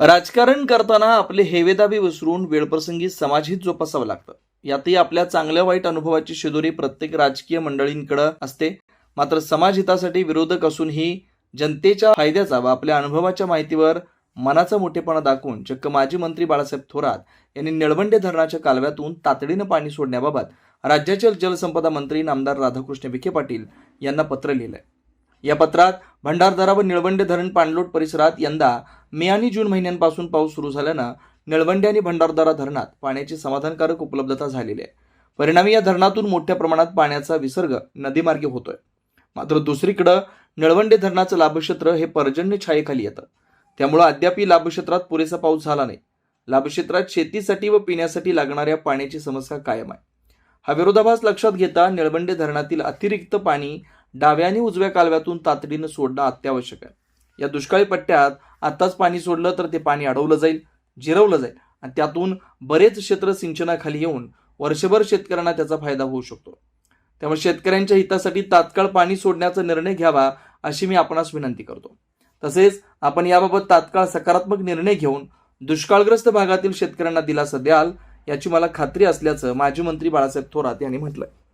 राजकारण करताना आपले हेवेदाबी विसरून वेळप्रसंगी समाजहित जोपासावं लागतं. यातही आपल्या चांगल्या वाईट अनुभवाची शिदोरी प्रत्येक राजकीय मंडळींकडे असते. मात्र समाजहितासाठी विरोधक असूनही जनतेच्या फायद्याचा व आपल्या अनुभवाच्या माहितीवर मनाचा मोठेपणा दाखवून चक्क माजी मंत्री बाळासाहेब थोरात यांनी निळवंडे धरणाच्या कालव्यातून तातडीनं पाणी सोडण्याबाबत राज्याचे जलसंपदा मंत्री नामदार राधाकृष्ण विखे पाटील यांना पत्र लिहिलंय. या पत्रात भंडारदरा व निळवंडे धरण पाणलोट परिसरात यंदा मे आणि जून महिन्यांपासून पाऊस सुरू झाल्यानं निळवंडे आणि भंडारदरा धरणात पाण्याची समाधानकारक उपलब्धता झालेली आहे. परिणामी या धरणातून मोठ्या प्रमाणात पाण्याचा विसर्ग नदीमार्गे होतोय. मात्र दुसरीकडं निळवंडे धरणाचं लाभक्षेत्र हे पर्जन्य छायेखाली येतं. त्यामुळं अद्यापही लाभक्षेत्रात पुरेसा पाऊस झाला नाही. लाभक्षेत्रात शेतीसाठी व पिण्यासाठी लागणाऱ्या पाण्याची समस्या कायम आहे. हा विरोधाभास लक्षात घेता निळवंडे धरणातील अतिरिक्त पाणी डाव्या आणि उजव्या कालव्यातून तातडीनं सोडणं अत्यावश्यक आहे. या दुष्काळी पट्ट्यात आत्ताच पाणी सोडलं तर ते पाणी अडवलं जाईल जिरवलं जाईल आणि त्यातून बरेच क्षेत्र सिंचनाखाली येऊन वर्षभर शेतकऱ्यांना त्याचा फायदा होऊ शकतो. त्यामुळे शेतकऱ्यांच्या हितासाठी तात्काळ पाणी सोडण्याचा निर्णय घ्यावा अशी मी आपणास विनंती करतो. तसेच आपण याबाबत तात्काळ सकारात्मक निर्णय घेऊन दुष्काळग्रस्त भागातील शेतकऱ्यांना दिलासा द्याल याची मला खात्री असल्याचं माजी मंत्री बाळासाहेब थोरात यांनी म्हटलं